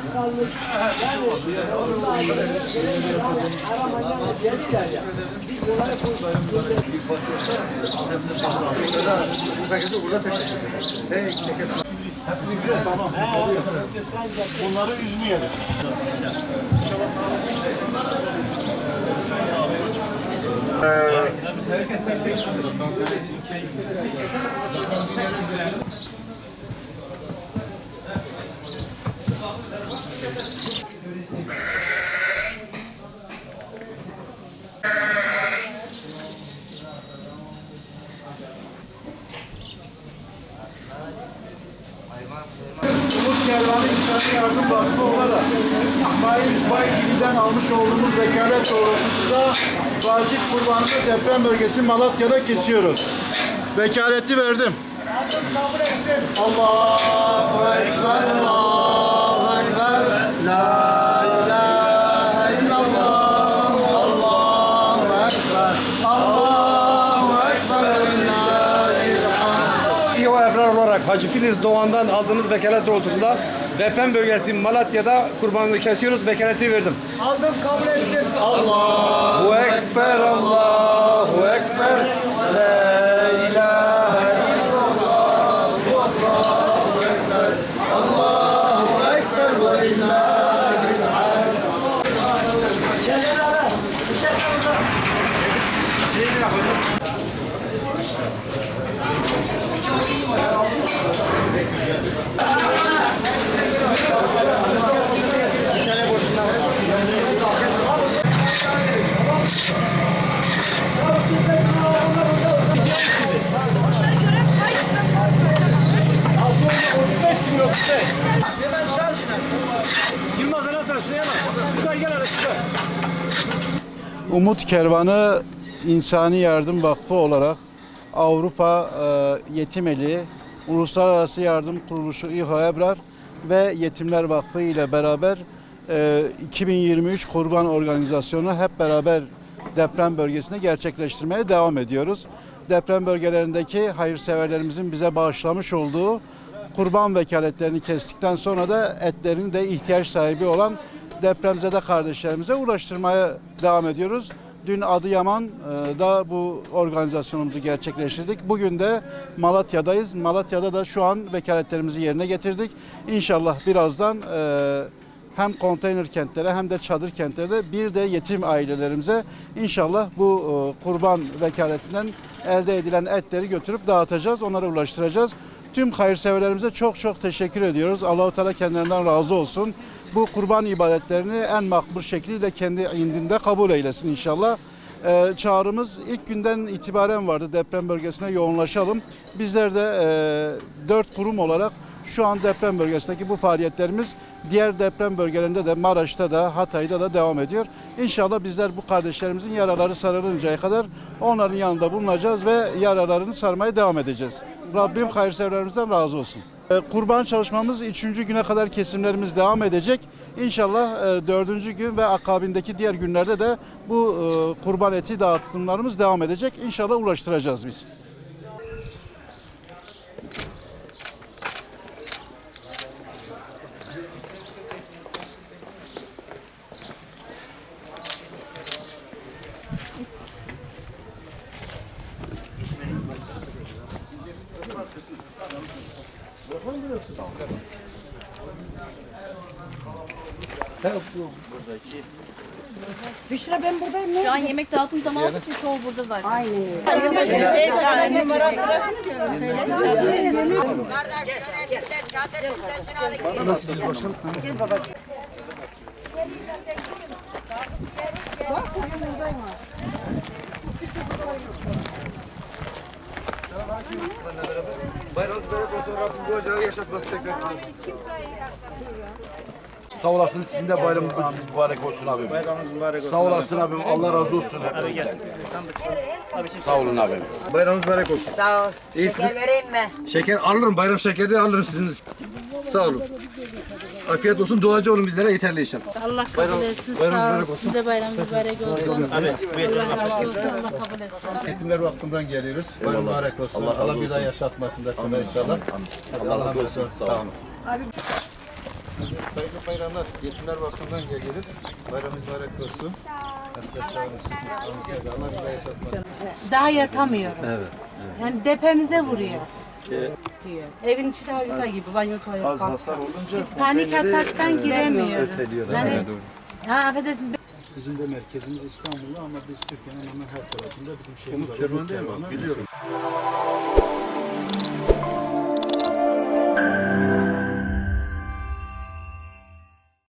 işsiz kalmış. Yani onlar aramayacağını dediler ya. Biz olaya koyduk. Bunları üzmeyelim. Umut Yardım Vakfı olarak İsmail Baygili'den almış olduğumuz vekalet doğrultusunda vacip kurbanını deprem bölgesi Malatya'da kesiyoruz. Vekaleti verdim. Allahu Ekber, Allahu Ekber, La ilahe illallah, Allahu Ekber, Allahu Ekber, Lillahi İHO Ebrar olarak Hacı Filiz Doğan'dan aldığımız vekalet doğrultusunda deprem bölgesi Malatya'da kurbanını kesiyoruz. Vekaleti verdim. Aldım kabul ettim. Allahu Ekber, Allahu Ekber. La ilahe Umut Kervanı İnsani Yardım Vakfı olarak Avrupa e, Yetim Eli, Uluslararası Yardım Kuruluşu İHA Ebrar ve Yetimler Vakfı ile beraber e, 2023 Kurban Organizasyonu hep beraber deprem bölgesinde gerçekleştirmeye devam ediyoruz. Deprem bölgelerindeki hayırseverlerimizin bize bağışlamış olduğu kurban vekaletlerini kestikten sonra da etlerini de ihtiyaç sahibi olan depremzede kardeşlerimize ulaştırmaya devam ediyoruz. Dün Adıyaman'da bu organizasyonumuzu gerçekleştirdik. Bugün de Malatya'dayız. Malatya'da da şu an vekaletlerimizi yerine getirdik. İnşallah birazdan e, hem konteyner kentlere hem de çadır kentlere bir de yetim ailelerimize inşallah bu e, kurban vekaletinden elde edilen etleri götürüp dağıtacağız, onlara ulaştıracağız. Tüm hayırseverlerimize çok çok teşekkür ediyoruz. Allahu Teala kendilerinden razı olsun. Bu kurban ibadetlerini en makbul şekliyle kendi indinde kabul eylesin inşallah. Ee, çağrımız ilk günden itibaren vardı deprem bölgesine yoğunlaşalım. Bizler de e, dört kurum olarak şu an deprem bölgesindeki bu faaliyetlerimiz diğer deprem bölgelerinde de Maraş'ta da Hatay'da da devam ediyor. İnşallah bizler bu kardeşlerimizin yaraları sarılıncaya kadar onların yanında bulunacağız ve yaralarını sarmaya devam edeceğiz. Rabbim hayırseverlerimizden razı olsun. Ee, Kurban çalışmamız 3. güne kadar kesimlerimiz devam edecek. İnşallah 4. gün ve akabindeki diğer günlerde de bu e, kurban eti dağıtımlarımız devam edecek. İnşallah ulaştıracağız biz. Büşra ben buradayım. Şu an yemek dağıtım zamanı olduğu için çoğu burada zaten. Bayramınız mübarek olsun. Rabbim bu acıları yaşatması tekrar. Sağ olasın sizin de bayramınız mübarek olsun abim. Bayramınız mübarek olsun. Sağ olasın abim. Allah razı olsun hepinizden. Sağ olun abim. Bayramınız mübarek olsun. Sağ ol. İyisiniz. Şeker vereyim mi? Şeker alırım. Bayram şekeri alırım sizin. Sağ olun. Afiyet olsun. Duacı olun bizlere yeterli inşallah. Allah kabul etsin. bayram Sağ mübarek olun. olsun. Size bayram mübarek olsun. Allah razı olsun. Allah kabul etsin. Yetimler Vakfı'ndan geliyoruz. Bayram mübarek olsun. Allah, bir daha yaşatmasın da inşallah. Allah razı olsun. Sağ olun. Hayırlı bayramlar. Yetimler Vakfı'ndan geliyoruz. Bayram mübarek olsun. Allah daha yaşatmasın. Daha yatamıyorum. Evet. Yani depemize vuruyor. Diyor. Evin içi harita gibi banyo tuvalet Az hasar olunca Biz panik ataktan giremiyoruz. Yani, ha, affedersin, Bizim de merkezimiz İstanbul'da ama biz Türkiye'nin hemen her tarafında bizim şeyimiz var. Biliyorum.